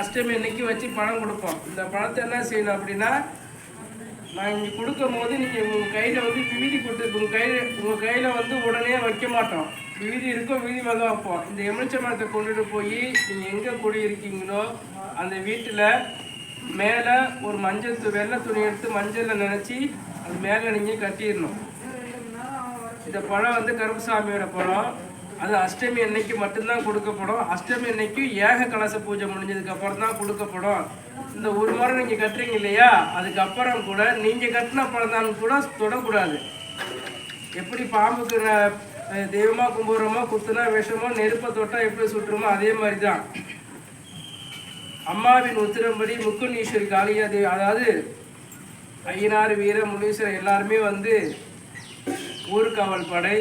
அஷ்டமி அன்னைக்கு வச்சு பழம் கொடுப்போம். இந்த பழத்தை என்ன செய்யணும் அப்படின்னா நான் இங்கே கொடுக்கும் போது நீங்கள் உங்கள் கையில் வந்து விவிதி கொடுத்து உங்கள் கையில் உங்கள் கையில் வந்து உடனே வைக்க மாட்டோம். விவிதி இருக்கோ விபூதி மேலே வைப்போம். இந்த எமிழ்ச்ச மரத்தை கொண்டுட்டு போய் நீங்கள் எங்கே குடியிருக்கீங்களோ அந்த வீட்டில் மேலே ஒரு மஞ்சள் து வெள்ளை துணி எடுத்து மஞ்சளில் நினச்சி அது மேலே நீங்கள் கட்டிடணும். இந்த பழம் வந்து கருப்புசாமியோட பழம். அது அஷ்டமி அன்னைக்கு மட்டும்தான் கொடுக்கப்படும். அஷ்டமி அன்னைக்கு ஏக கலச பூஜை முடிஞ்சதுக்கு அப்புறம் தான் கொடுக்கப்படும். இந்த ஒரு முறை நீங்கள் கட்டுறீங்க இல்லையா? அதுக்கப்புறம் கூட நீங்கள் கட்டின பழம் கூட தொடக்கூடாது. எப்படி பாம்புக்கு தெய்வமாக அஹ் கும்பிட்றோமோ குத்துனா விஷமோ நெருப்பை தொட்டால் எப்படி சுட்டுறோமோ அதே மாதிரி தான் அம்மாவின் உத்திரம்படி முக்குநீஸ்வரி காளியா தேவி அதாவது ஐயனார் வீர முனீஸ்வரர் எல்லாருமே வந்து ஊர்காவல் படை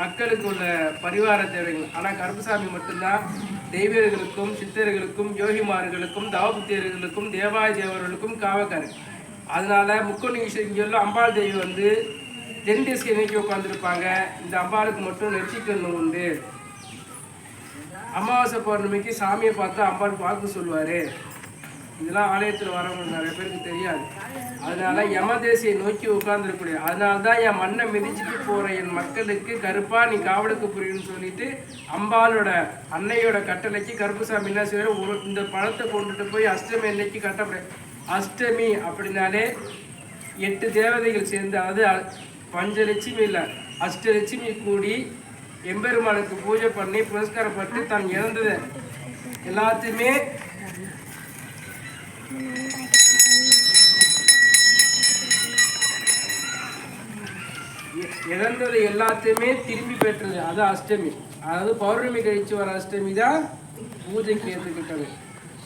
மக்களுக்கு உள்ள பரிவார தேவைகள். ஆனால் கருப்பசாமி மட்டும்தான் தெய்வர்களுக்கும் சித்தர்களுக்கும் யோகிமார்களுக்கும் தவபுத்தியர்களுக்கும் தேவாய தேவர்களுக்கும் காவக்காரு அதனால முக்கொன்னீஸ்வரி சொல்ல அம்பாள் தேவி வந்து தென் திசை நோக்கி உட்காந்துருப்பாங்க இந்த அம்பாளுக்கு மட்டும் நெற்றிக்கணும் உண்டு. அமாவாசை பௌர்ணமிக்கு சாமியை பார்த்தா அம்பாள் பார்க்க சொல்லுவார். இதெல்லாம் ஆலயத்தில் வரவங்க நிறைய பேருக்கு தெரியாது. அதனால யமதேசியை நோக்கி உட்கார்ந்துருக்கூடிய அதனால தான் என் மண்ணை மிதிச்சுட்டு போகிற என் மக்களுக்கு கருப்பா நீ காவலுக்கு புரியும்னு சொல்லிட்டு அம்பாளோட அன்னையோட கட்டளைக்கு கருப்புசாமி என்ன செய்வார்? ஒரு இந்த பழத்தை கொண்டுட்டு போய் அஷ்டமி அன்னைக்கு கட்டப்பட அஷ்டமி அப்படின்னாலே எட்டு தேவதைகள் சேர்ந்து அதாவது பஞ்சலட்சுமி இல்லை அஷ்டலட்சுமி கூடி எம்பெருமானுக்கு பூஜை பண்ணி புரஸ்காரப்பட்டு தான் இறந்தது எல்லாத்தையுமே இழந்தது எல்லாத்தையுமே திரும்பி பெற்றது. அது அஷ்டமி. அதாவது பௌர்ணமி கழிச்சு வர அஷ்டமி தான் பூஜைக்கு ஏற்றுக்கிட்டது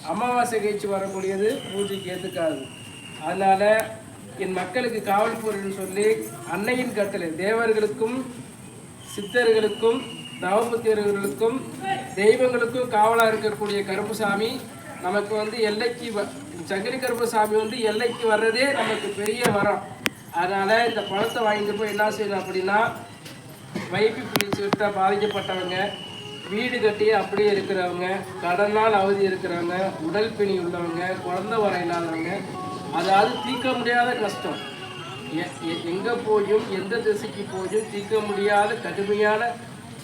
அமாவாசை கழிச்சு வரக்கூடியது பூஜைக்கு ஏற்றுக்காது அதனால என் மக்களுக்கு காவல் பொருள்னு சொல்லி அன்னையின் கட்டளை தேவர்களுக்கும் சித்தர்களுக்கும் தவபுத்திரர்களுக்கும் தெய்வங்களுக்கும் காவலாக இருக்கக்கூடிய கருப்புசாமி நமக்கு வந்து எல்லைக்கு வ- சங்கரி வந்து எல்லைக்கு வர்றதே நமக்கு பெரிய வரம். அதனால் இந்த பழத்தை வாங்கிட்டு போய் என்ன செய்யணும் அப்படின்னா வைப்பு பிடிச்சிட்ட பாதிக்கப்பட்டவங்க வீடு கட்டி அப்படியே இருக்கிறவங்க கடனால் அவதி இருக்கிறவங்க உடல் பிணி உள்ளவங்க குழந்தை வர இல்லாதவங்க அதாவது தீர்க்க முடியாத கஷ்டம். எங்கே போயும் எந்த திசைக்கு போயும் தீர்க்க முடியாத கடுமையான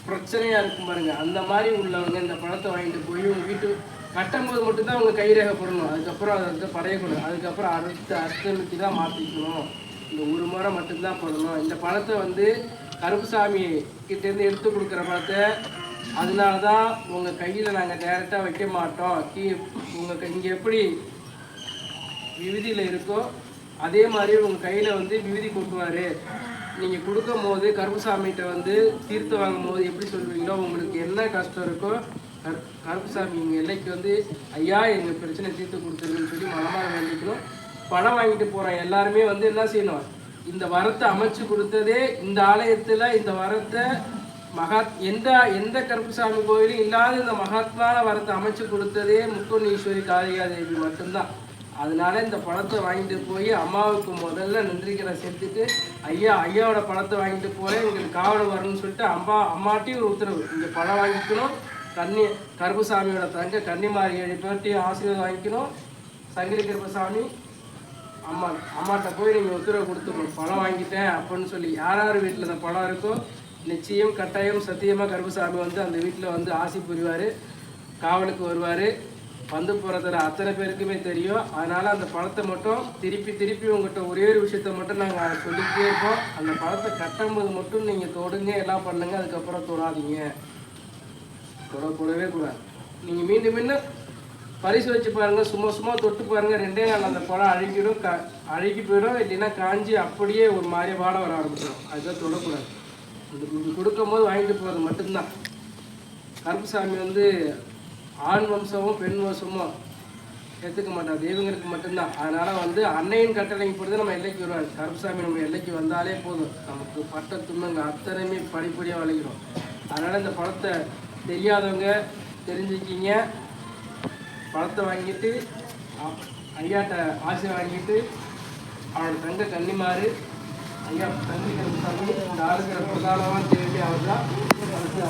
பிரச்சனையாக இருக்கும் பாருங்க. அந்த மாதிரி உள்ளவங்க இந்த பழத்தை வாங்கிட்டு போய் உங்கள் வீட்டு கட்டும்போது மட்டும்தான் அவங்க கைரேகை போடணும் அதுக்கப்புறம் அதை வந்து படையக்கூடாது. அதுக்கப்புறம் அடுத்த அஷ்டமிக்கு தான் மாற்றிக்கணும் இந்த ஒரு முறை மட்டும்தான் போடணும். இந்த பழத்தை வந்து கருப்புசாமி கிட்டேருந்து எடுத்து கொடுக்குற பழத்தை அதனால தான் உங்கள் கையில் நாங்கள் டைரெக்டாக வைக்க மாட்டோம். கீ உங்கள் இங்கே எப்படி விவிதியில் இருக்கோ அதே மாதிரி உங்கள் கையில் வந்து விவிதி கொட்டுவார் நீங்கள் கொடுக்கும் போது கருப்புசாமிகிட்ட வந்து தீர்த்து வாங்கும் போது எப்படி சொல்வீங்களோ உங்களுக்கு என்ன கஷ்டம் இருக்கோ கருப்புசாமி எங்கள் எல்லைக்கு வந்து ஐயா எங்கள் பிரச்சனை தீர்த்து கொடுத்துருங்கன்னு சொல்லி மனமாக வேண்டிக்கணும். பணம் வாங்கிட்டு போகிற எல்லாருமே வந்து என்ன செய்யணும்? இந்த வரத்தை அமைச்சு கொடுத்ததே இந்த ஆலயத்தில் இந்த வரத்தை மகாத் எந்த எந்த கருப்புசாமி கோயிலும் இல்லாத இந்த மகாத்மான வரத்தை அமைச்சு கொடுத்ததே முக்கொன்னீஸ்வரி காளிகா தேவி மட்டும்தான். அதனால இந்த பழத்தை வாங்கிட்டு போய் அம்மாவுக்கு முதல்ல நன்றிகளை சேர்த்துட்டு ஐயா ஐயாவோட பழத்தை வாங்கிட்டு போகிறேன் எங்களுக்கு காவல் வரணும்னு சொல்லிட்டு அம்மா அம்மாட்டையும் ஒரு உத்தரவு. இங்கே பழம் வாங்கிக்கணும் கன்னி கருப்புசாமியோட தங்க கன்னிமாரி ஏழு பேர்ட்டையும் ஆசீர்வாதம் வாங்கிக்கணும். சங்கிலி கருப்பசாமி அம்மா அம்மாட்ட போய் நீங்கள் உத்தரவு கொடுத்துக்கணும் பழம் வாங்கிட்டேன் அப்படின்னு சொல்லி யார் யார் வீட்டில் இந்த பழம் இருக்கோ நிச்சயம் கட்டாயம் சத்தியமாக கருப்புசாமி வந்து அந்த வீட்டில் வந்து ஆசி புரிவார் காவலுக்கு வருவார். வந்து போகிறதுல அத்தனை பேருக்குமே தெரியும். அதனால் அந்த பழத்தை மட்டும் திருப்பி திருப்பி உங்கள்கிட்ட ஒரே ஒரு விஷயத்த மட்டும் நாங்கள் சொல்லிக்கிட்டே இருப்போம் அந்த பழத்தை கட்டும்போது மட்டும் நீங்கள் தொடுங்க எல்லாம் பண்ணுங்கள் அதுக்கப்புறம் தொடாதீங்க. தொடக்கூடவே கூடாது. நீங்கள் மீண்டும் மீண்டும் பரிசு வச்சு பாருங்கள் சும்மா சும்மா தொட்டு பாருங்கள் ரெண்டே நாள் அந்த பழம் அழுகிடும் க அழுகி போயிடும். இல்லைன்னா காஞ்சி அப்படியே ஒரு மாதிரி வாட வர ஆரம்பிச்சிடும். அதுதான் தொடக்கூடாது. இது கொடுக்கும் கொடுக்கும்போது வாங்கிட்டு போகிறது மட்டும்தான். கருப்புசாமி வந்து ஆண் வம்சமும் பெண் வம்சமும் ஏற்றுக்க மாட்டார். தெய்வங்களுக்கு மட்டும்தான். அதனால் வந்து அன்னையின் கட்டளைக்கு பொறுத்து நம்ம எல்லைக்கு வருவார். கருப்புசாமி நம்ம எல்லைக்கு வந்தாலே போதும். நமக்கு பட்ட துன்பங்க அத்தனையுமே படிப்படியாக வளைக்கிறோம் அதனால் இந்த பழத்தை தெரியாதவங்க தெரிஞ்சுக்கிங்க. பணத்தை வாங்கிட்டு ஐயாட்ட ஆசை வாங்கிட்டு அவரோட தங்க கன்னிமாறு ஐயா தங்கி தங்கி இந்த ஆளுக்கிற பிரதானமாக தேடி அவர் தான் அடுத்து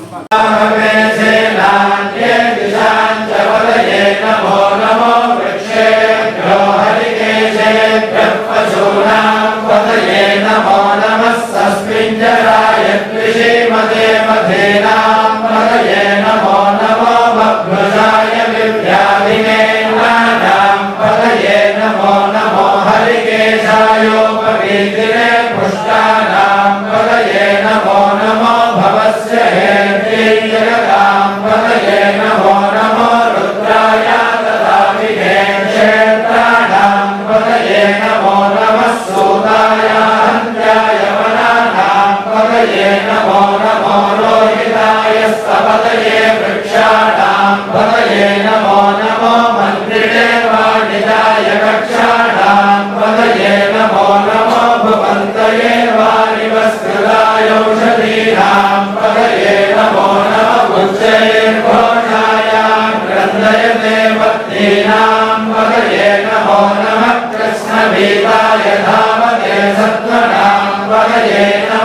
वीणाम्बकये नमो नमः कृष्णभीताय धामते सत्त्वनाम्बकये नमः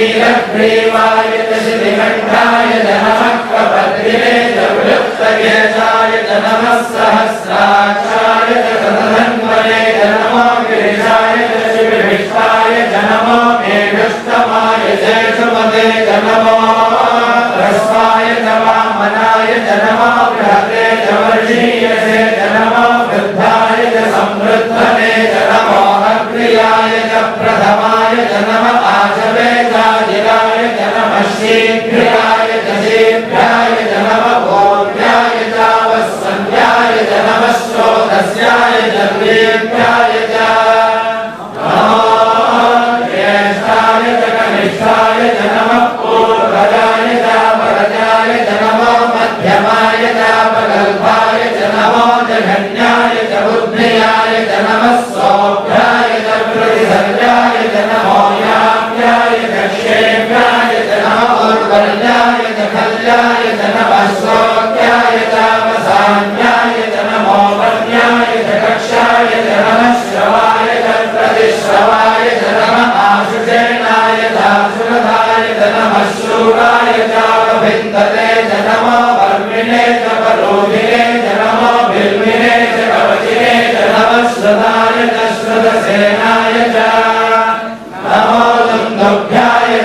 वीरग्रीवाय दशनिघण्टाय नमः कपद्रिवे जवलुप्तकेशाय नमः सहस्राक्षाय धनन्वये जनमागिरिशाय दशविभिष्टाय जनमा मेघस्तमाय शेषमते जनमा रसाय नमामनाय जनमा बृहते जवर्षीय न्याय जनवस्रोतस्याय जन्मेभ्यः श्रदाय च च। नमो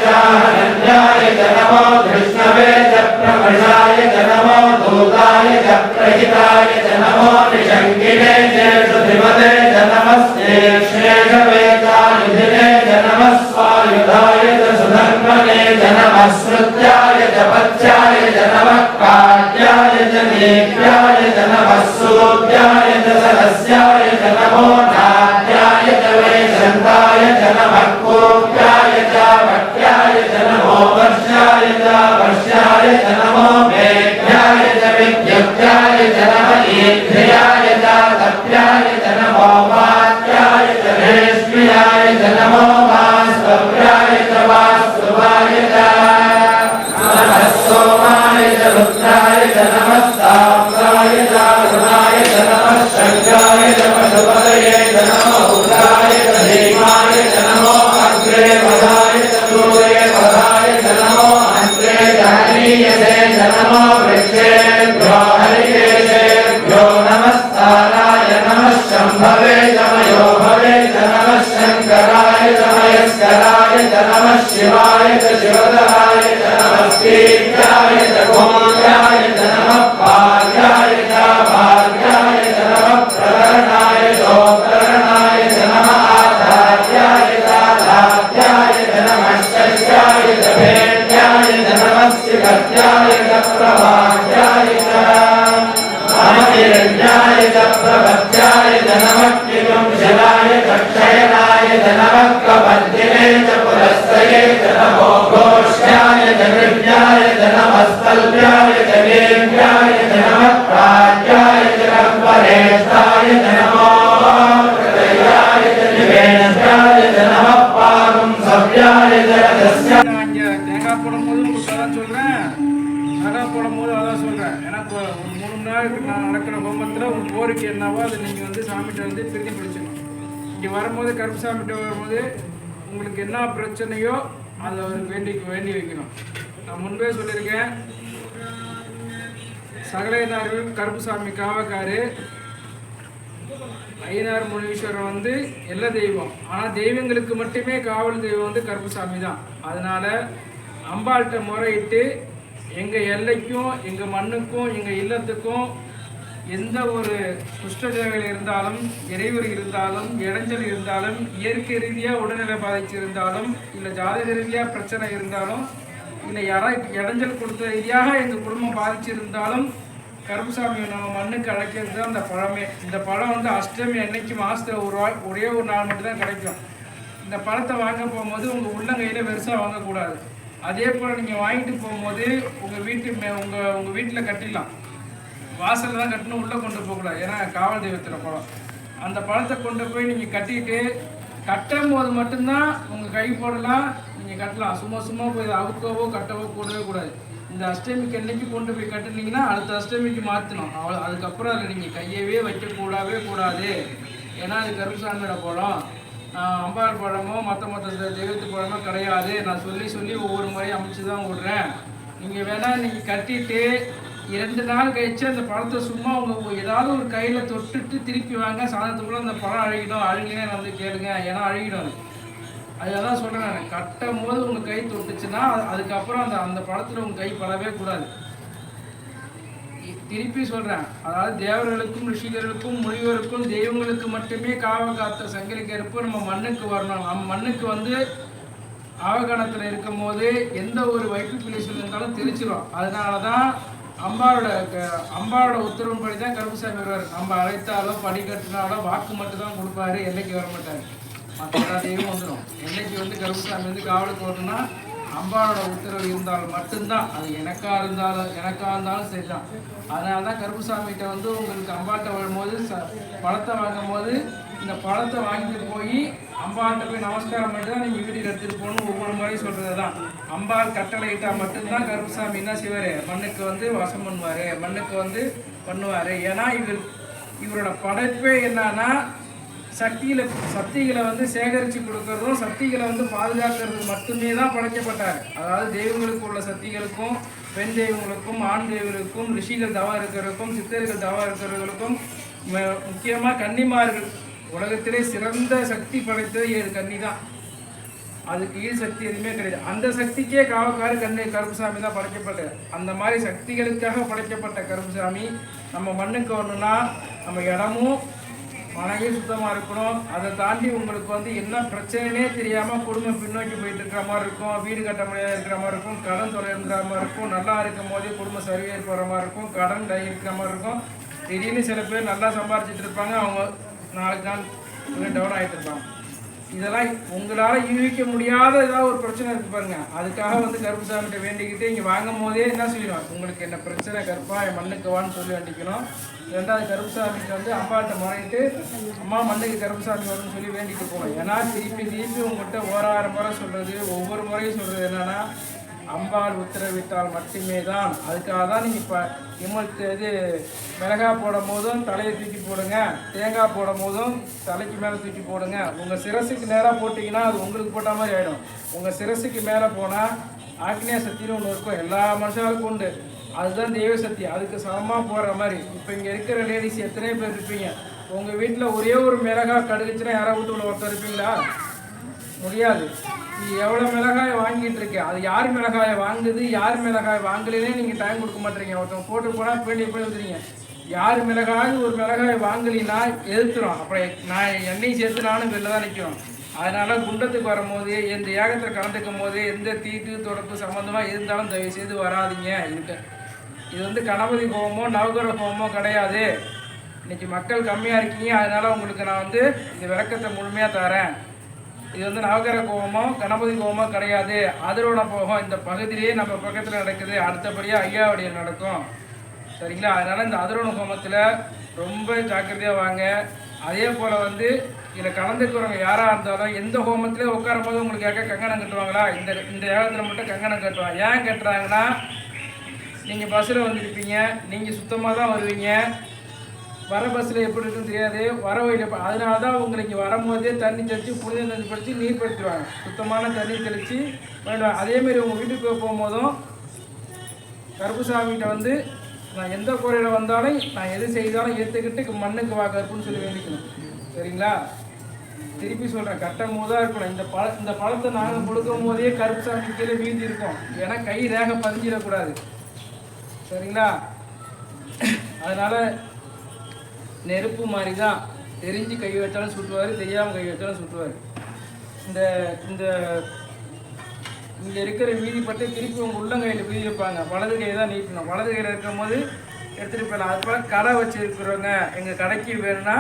च हनन्याय च, नमो कृष्णवे च प्रमृषाय च, नमो दूताय च, प्रहिताय च, नमो निषङ्गिणे शेषधिमते च, नमस्ते शेषवेतायुधिने च नमः स्वायुधाय च सुधर्मणे च नमः च नमो घोष्याय च हृद्याय च नमः स्तल्भ्याय च वेद्याय च नमः प्राज्याय च कम्परेष्ठाय च नमो हृदयाय च निवेद्याय च नमः पागुं सव्याय च रथस्याय நான் இங்க தேங்காய் போடும்போது உங்களுக்கு அதான் சொல்றேன் தேங்காய் போடும்போது அதான் சொல்றேன் ஏன்னா இப்போ ஒரு மூணு மணி நேரம் நான் நடக்கிற ஹோமத்தில் உங்க கோரிக்கை என்னவோ அதை நீங்க வந்து சாமிகிட்ட வந்து திருப்பி பிடிச்சிடணும் இங்க வரும்போது கருப்பு சாமிகிட்ட வரும்போது உங்களுக்கு என்ன பிரச்சனையோ அதை அவருக்கு வேண்டி வேண்டி வைக்கணும். நான் முன்பே சொல்லியிருக்கேன். சகலேதார்கள் கருப்புசாமி காவக்காரு ஐயனார் முனீஸ்வரர் வந்து எல்லா தெய்வம். ஆனால் தெய்வங்களுக்கு மட்டுமே காவல் தெய்வம் வந்து கருப்புசாமி தான். அதனால அம்பாள்கிட்ட முறையிட்டு எங்கள் எல்லைக்கும் எங்கள் மண்ணுக்கும் எங்கள் இல்லத்துக்கும் எந்த ஒரு குஷ்டதேவைகள் இருந்தாலும் இறைவர் இருந்தாலும் இடைஞ்சல் இருந்தாலும் இயற்கை ரீதியாக உடல்நிலை பாதிச்சு இருந்தாலும் இல்லை ஜாதக ரீதியாக பிரச்சனை இருந்தாலும் இல்லை யாரா இடைஞ்சல் கொடுத்த ரீதியாக எங்கள் குடும்பம் பாதிச்சிருந்தாலும் கருப்புசாமி நம்ம மண்ணுக்கு அழைக்கிறது தான் அந்த பழமே. இந்த பழம் வந்து அஷ்டமி அன்னைக்கு மாதத்தில் ஒரு வா ஒரே ஒரு நாள் மட்டும்தான் கிடைக்கும். இந்த பழத்தை வாங்க போகும்போது உங்கள் உள்ளங்கையில் பெருசாக வாங்கக்கூடாது. அதே போல் நீங்கள் வாங்கிட்டு போகும்போது உங்கள் வீட்டு மே உங்கள் உங்கள் வீட்டில் கட்டிடலாம். வாசலில் தான் கட்டணும் உள்ளே கொண்டு போகக்கூடாது. ஏன்னா காவல் தெய்வத்தில் பழம் அந்த பழத்தை கொண்டு போய் நீங்கள் கட்டிட்டு கட்டும் போது மட்டும்தான் உங்கள் கை போடலாம் நீங்கள் கட்டலாம். சும்மா சும்மா போய் அவுக்கவோ கட்டவோ கூடவே கூடாது. இந்த அஷ்டமிக்கு என்னைக்கு கொண்டு போய் கட்டுனீங்கன்னா அடுத்த அஷ்டமிக்கு மாற்றணும் அவ்வளோ அதுக்கப்புறம் அதில் நீங்கள் கையவே வைக்கக்கூடவே கூடாது. ஏன்னா அது கருப்புசாமியோட பழம் அம்பார் பழமோ மற்ற மற்ற தெய்வத்து பழமோ கிடையாது. நான் சொல்லி சொல்லி ஒவ்வொரு முறையும் அமைச்சு தான் விடுறேன் நீங்கள் வேணால் நீங்கள் கட்டிட்டு இரண்டு நாள் கழிச்சு அந்த பழத்தை சும்மா அவங்க ஏதாவது ஒரு கையில தொட்டுட்டு திருப்பி வாங்க சாதத்துக்குள்ள அந்த பழம் அழுகிடும். அழுகினே வந்து கேளுங்க ஏன்னா அழுகிடும் அதான் அதெல்லாம் சொல்றேன் நான். கட்டும் போது உங்க கை தொட்டுச்சுன்னா அதுக்கப்புறம் அந்த அந்த பழத்தில் உங்க கை படவே கூடாது. திருப்பி சொல்றேன். அதாவது தேவர்களுக்கும் ரிஷிகர்களுக்கும் முனிவருக்கும் தெய்வங்களுக்கு மட்டுமே காவல் காத்த சங்கரிக்கிறப்போ நம்ம மண்ணுக்கு வரணும். நம்ம மண்ணுக்கு வந்து ஆவகணத்தில் இருக்கும் போது எந்த ஒரு வைப்பு பிள்ளை சொல்லியிருந்தாலும் தெரிச்சிடும் அதனால தான் அம்பாவோட க- அம்பாவோட உத்தரவுப்படி தான் கருப்புசாமி வருவார். நம்ம அழைத்தாலோ படி கட்டினாலோ வாக்கு மட்டும் தான் கொடுப்பாரு. எல்லைக்கு வர மாட்டார். மற்ற எல்லாத்தையும் வந்துடும் எல்லைக்கு வந்து கருப்புசாமி வந்து காவலுக்கு வரணும்னா அம்பாவோட உத்தரவு இருந்தாலும் மட்டும்தான். அது எனக்கா இருந்தாலும் எனக்கா இருந்தாலும் சரிதான். அதனால தான் கருப்புசாமிகிட்ட வந்து உங்களுக்கு அம்பாட்ட வரும்போது ச பழத்தை வாங்கும் போது இந்த பழத்தை வாங்கிட்டு போய் அம்பாட்ட போய் நமஸ்காரம் பண்ணிட்டு தான் நீங்கள் வீட்டுக்கு எடுத்துகிட்டு போகணும் ஒவ்வொரு முறையும் சொல்கிறது தான் அம்பாள் கட்டளை இட்டால் மட்டும்தான் கருப்புசாமி என்ன செய்வார்? மண்ணுக்கு வந்து வசம் பண்ணுவார். மண்ணுக்கு வந்து பண்ணுவார். ஏன்னா இவர் இவரோட படைப்பே என்னன்னா சக்தியில் சக்திகளை வந்து சேகரித்து கொடுக்கறதும் சக்திகளை வந்து பாதுகாக்கிறது மட்டுமே தான் படைக்கப்பட்டார். அதாவது தெய்வங்களுக்கு உள்ள சக்திகளுக்கும் பெண் தெய்வங்களுக்கும் ஆண் தெய்வங்களுக்கும் ரிஷிகள் தவா இருக்கிறதுக்கும் சித்தர்கள் தவா இருக்கிறவர்களுக்கும் ம- கன்னிமார்கள் உலகத்திலே சிறந்த சக்தி படைத்தது ஏழு கன்னி தான். அதுக்கு ஈடு சக்தி எதுவுமே கிடையாது. அந்த சக்திக்கே காவக்காரு கண்ணை கருப்புசாமி தான் படைக்கப்பட்டது. அந்த மாதிரி சக்திகளுக்காக படைக்கப்பட்ட கருப்புசாமி நம்ம மண்ணுக்கு வரணும்னா நம்ம இடமும் மனையும் சுத்தமாக இருக்கணும். அதை தாண்டி உங்களுக்கு வந்து என்ன பிரச்சனைனே தெரியாமல் குடும்பம் பின்னோக்கி போயிட்டு இருக்கிற மாதிரி இருக்கும். வீடு கட்ட முடியாத இருக்கிற மாதிரி இருக்கும். கடன் தொலை இருக்கிற மாதிரி இருக்கும். நல்லா இருக்கும் போதே குடும்பம் சரியாக போகிற மாதிரி இருக்கும். கடன் இருக்கிற மாதிரி இருக்கும். திடீர்னு சில பேர் நல்லா சம்பாரிச்சிட்டு இருப்பாங்க. அவங்க நாளைக்கு நாள் டவுன் ஆகிட்டு இருப்பாங்க. இதெல்லாம் உங்களால் யூகிக்க முடியாத ஏதாவது ஒரு பிரச்சனை இருக்கு பாருங்க. அதுக்காக வந்து கருப்புசாமிகிட்ட வேண்டிக்கிட்டு இங்கே வாங்கும் போதே என்ன சொல்லிடும் உங்களுக்கு என்ன பிரச்சனை கருப்பா என் மண்ணுக்குவான்னு சொல்லி வேண்டிக்கணும். ரெண்டாவது கருப்புசாமிக்கு வந்து அப்பாட்ட முறையிட்டு அம்மா மண்ணுக்கு கருப்புசாமி வரும்னு சொல்லி வேண்டிட்டு போகணும் ஏன்னா திருப்பி திருப்பி உங்கள்கிட்ட ஓராயிரம் முறை சொல்கிறது ஒவ்வொரு முறையும் சொல்கிறது என்னென்னா அம்பாள் உத்தரவிட்டால் மட்டுமே தான் அதுக்காக தான் நீங்கள் இப்போ இம்மளுக்கு இது மிளகாய் போடும் போதும் தலையை தூக்கி போடுங்க தேங்காய் போடும் போதும் தலைக்கு மேலே தூக்கி போடுங்க. உங்கள் சிரசுக்கு நேராக போட்டிங்கன்னா அது உங்களுக்கு போட்ட மாதிரி ஆகிடும் உங்கள் சிரசுக்கு மேலே போனால் ஆக்னேய சக்தின்னு ஒன்று இருக்கும். எல்லா மனுஷாளுக்கும் உண்டு. அதுதான் தெய்வ சக்தி. அதுக்கு சமமாக போகிற மாதிரி. இப்போ இங்கே இருக்கிற லேடிஸ் எத்தனை பேர் இருப்பீங்க. உங்கள் வீட்டில் ஒரே ஒரு மிளகாய் கடுகுச்சுன்னா யாராவது வீட்டுக்குள்ள ஒருத்தர் இருப்பீங்களா? முடியாது. நீ எவ்வளோ மிளகாய் வாங்கிட்டு இருக்க? அது யார் மிளகாயை வாங்குது? யார் மிளகாய் வாங்கலைன்னே நீங்கள் டைம் கொடுக்க மாட்டீங்க ஒருத்தவங்க போட்டு போனால் வேண்டிய போய் வந்துடுங்க யார் மிளகாய் ஒரு மிளகாய் வாங்கலினா எதிர்த்துரும். அப்புறம் நான் எண்ணெய் சேர்த்து நானும் வெளில தான் நிற்கிறோம் அதனால் குண்டத்துக்கு வரும்போது எந்த ஏகத்தில் கலந்துக்கும் போது எந்த தீட்டு தொடர்பு சம்மந்தமாக இருந்தாலும் தயவு செய்து வராதீங்க. இதுக்கு இது வந்து கணபதி ஹோமோ நவகர ஹோமோ கிடையாது. இன்றைக்கி மக்கள் கம்மியாக இருக்கீங்க. அதனால் உங்களுக்கு நான் வந்து இந்த விளக்கத்தை முழுமையாக தரேன். இது வந்து நவகர கோபமோ கணபதி கோபமோ கிடையாது. அதிரோட போகம். இந்த பகுதியிலேயே நம்ம பக்கத்தில் நடக்குது. அடுத்தபடியாக ஐயாவடியில் நடக்கும். சரிங்களா? அதனால் இந்த அதிரோண ஹோமத்தில் ரொம்ப ஜாக்கிரதையாக வாங்க. அதே போல் வந்து இதில் கலந்துக்கிறவங்க யாராக இருந்தாலும் எந்த ஹோமத்திலே உட்காரும் போது உங்களுக்கு யாருக்கா கங்கணம் கட்டுவாங்களா? இந்த இந்த ஏகத்தில் மட்டும் கங்கணம் கட்டுவாங்க ஏன் கட்டுறாங்கன்னா நீங்கள் பஸ்ஸில் வந்துருப்பீங்க. நீங்கள் சுத்தமாக தான் வருவீங்க. வர பஸ்ஸில் எப்படி இருக்குன்னு தெரியாது வர வழியில் அதனால தான் உங்களுக்கு வரும்போதே தண்ணி தெளித்து புனித தண்ணி பறித்து நீர் படுத்துருவாங்க சுத்தமான தண்ணி தெளித்து வேண்டுவாங்க அதேமாரி உங்கள் வீட்டுக்கு போகும்போதும் கருப்புசாமிகிட்ட வந்து நான் எந்த குறையில் வந்தாலும் நான் எது செய்தாலும் ஏற்றுக்கிட்டு மண்ணுக்கு வா கருப்புன்னு சொல்லி வேண்டிக்கணும். சரிங்களா? திருப்பி சொல்கிறேன் கட்டும் போது தான் இருக்கணும். இந்த பழ இந்த பழத்தை நாங்கள் கொடுக்கும் போதே கருப்புசாமி கீழே வீழ்ந்து இருக்கோம் ஏன்னா கை ரேகை பதிஞ்சிடக்கூடாது. சரிங்களா? அதனால் நெருப்பு மாதிரி தான் தெரிஞ்சு கை வச்சாலும் சுட்டுவார் தெரியாமல் கை வச்சாலும் சுட்டுவார் இந்த இந்த இங்கே இருக்கிற வீதி பட்டு திருப்பி உங்கள் உள்ளங்கையில் வீதி வைப்பாங்க. வலது கையை தான் நீட்டணும். வலது கையில் இருக்கும் போது எடுத்துகிட்டு போயிடலாம். அது போல் கடை வச்சுருக்கிறவங்க எங்கள் கடைக்கு வேணும்னா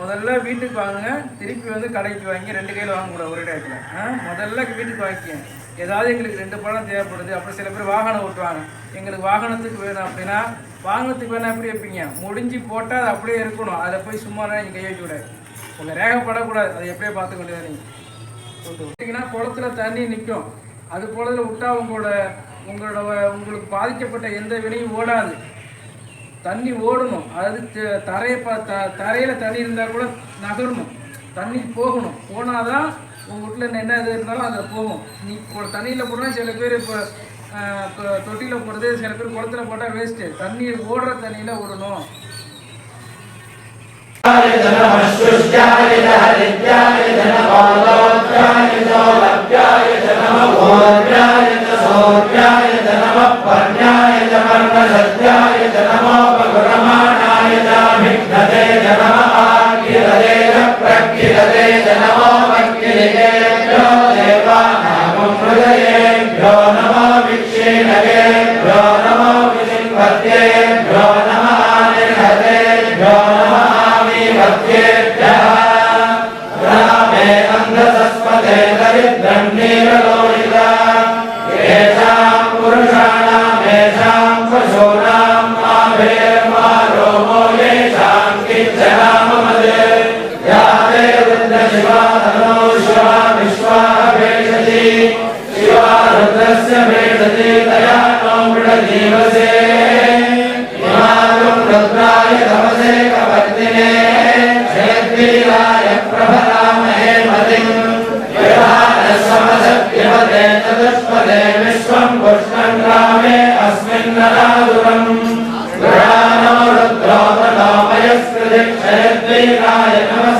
முதல்ல வீட்டுக்கு வாங்குங்க. திருப்பி வந்து கடைக்கு வாங்கி ரெண்டு கையில் வாங்கக்கூடாது ஒரே டயத்தில். முதல்ல வீட்டுக்கு வாங்கிக்கங்க. ஏதாவது எங்களுக்கு ரெண்டு பழம் தேவைப்படுது. அப்புறம் சில பேர் வாகனம் ஓட்டுவாங்க. எங்களுக்கு வாகனத்துக்கு வேணும் அப்படின்னா வாகனத்துக்கு வேணால் எப்படி வைப்பீங்க? முடிஞ்சு போட்டால் அது அப்படியே இருக்கணும். அதை போய் சும்மா நீங்கள் கை வைக்க கூடாது. உங்கள் ரேகப்படக்கூடாது. அதை எப்படியே பார்த்துக்க வேண்டியது நீங்கள் விட்டிங்கன்னா குளத்துல தண்ணி நிற்கும் அது போலதில் விட்டா உங்களோட உங்களோட உங்களுக்கு பாதிக்கப்பட்ட எந்த வினையும் ஓடாது. தண்ணி ஓடணும். அதாவது தரையை பா த தரையில் தண்ணி இருந்தால் கூட நகரணும். தண்ணி போகணும். போனால் தான் உங்கள் வீட்டில் என்ன இது இருந்தாலும் அதில் போகும். நீ இப்போ தண்ணியில் போனால் சில பேர் இப்போ தொட்டியில் போடுறது சில பேர் குளத்துல போட்டால் வேஸ்ட்டு தண்ணி ஓடுற தண்ணியில் விடணும் ஜனம. ವೇದರಾಯ ನಮಃ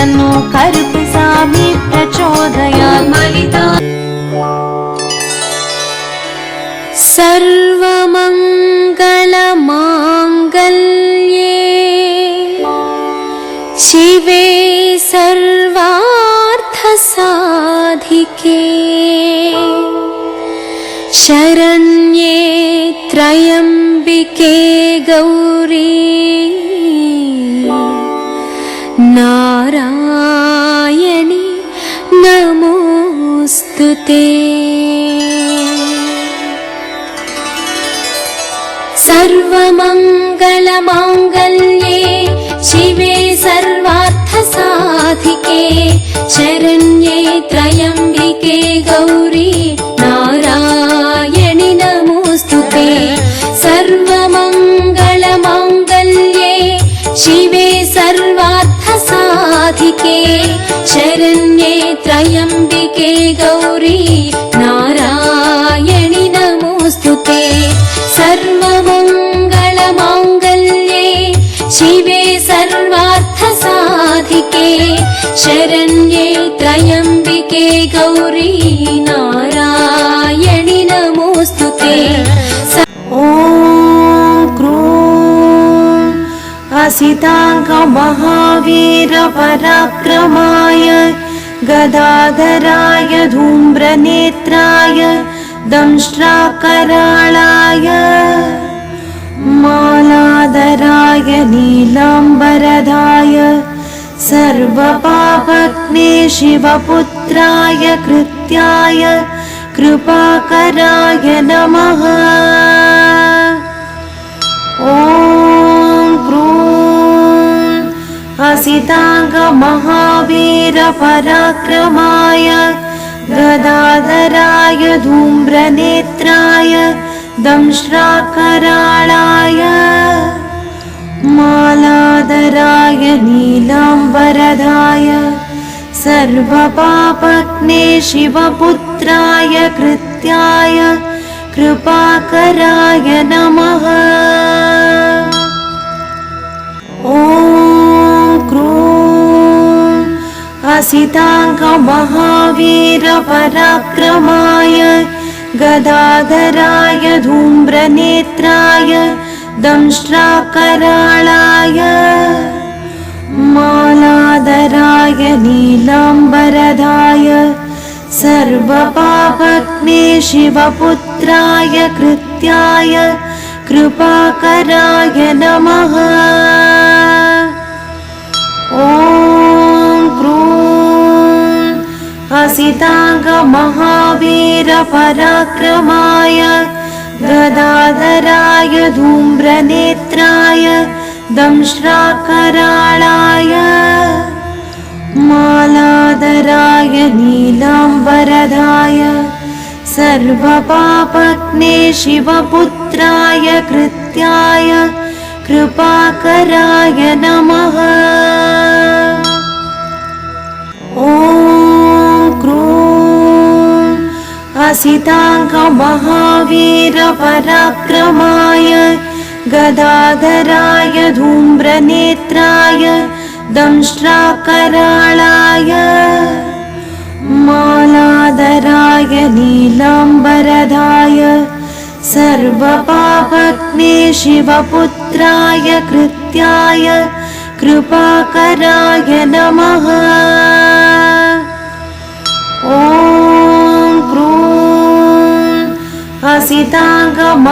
तन्नो कर्पसामि प्रचोदयात्। मलिदा सर्वमङ्गलमाङ्गल्ये शिवे सर्वार्थसाधिके शरण्ये त्र्यम्बिके गौरी सर्वमङ्गलमाङ्गल्ये शिवे सर्वार्थसाधिके शरण्ये त्र्यम्बिके गौरी शरण्ये त्र्यम्बिके गौरी नारायणि नमोऽस्तु ते। ॐ क्रूं असिताङ्गमहावीरपराक्रमाय गदाधराय धूम्रनेत्राय दंष्ट्राकराळाय मालाधराय नीलाम्बरधाय सर्वपापग्ने शिवपुत्राय कृत्याय कृपाकराय नमः। ॐ क्रूं हसिताङ्गमहावीरपराक्रमाय गदाधराय धूम्रनेत्राय दंष्ट्राकराळाय मालाधराय नीलाम्बरधाय सर्वपापग्ने शिवपुत्राय कृत्याय कृपाकराय नमः। ॐ क्रूं हसिताङ्गमहावीरपराक्रमाय गदाधराय धूम्रनेत्राय दंष्ट्राकराळाय मालाधराय नीलाम्बरधाय सर्वपापग्ने शिवपुत्राय कृत्याय कृपाकराय नमः। ॐ क्रूं हसिताङ्गमहावीरपराक्रमाय गदाधराय धूम्रनेत्राय दंष्ट्राकराळाय मालाधराय नीलाम्बरधाय सर्वपापग्ने शिवपुत्राय कृत्याय कृपाकराय नमः। ॐ हसिताङ्गमहावीरपराक्रमाय गदाधराय धूम्रनेत्राय दंष्ट्राकराळाय मालाधराय नीलाम्बरधाय सर्वपापग्ने शिवपुत्राय कृत्याय कृपाकराय नमः। ॐ क्रूं हसिताङ्गम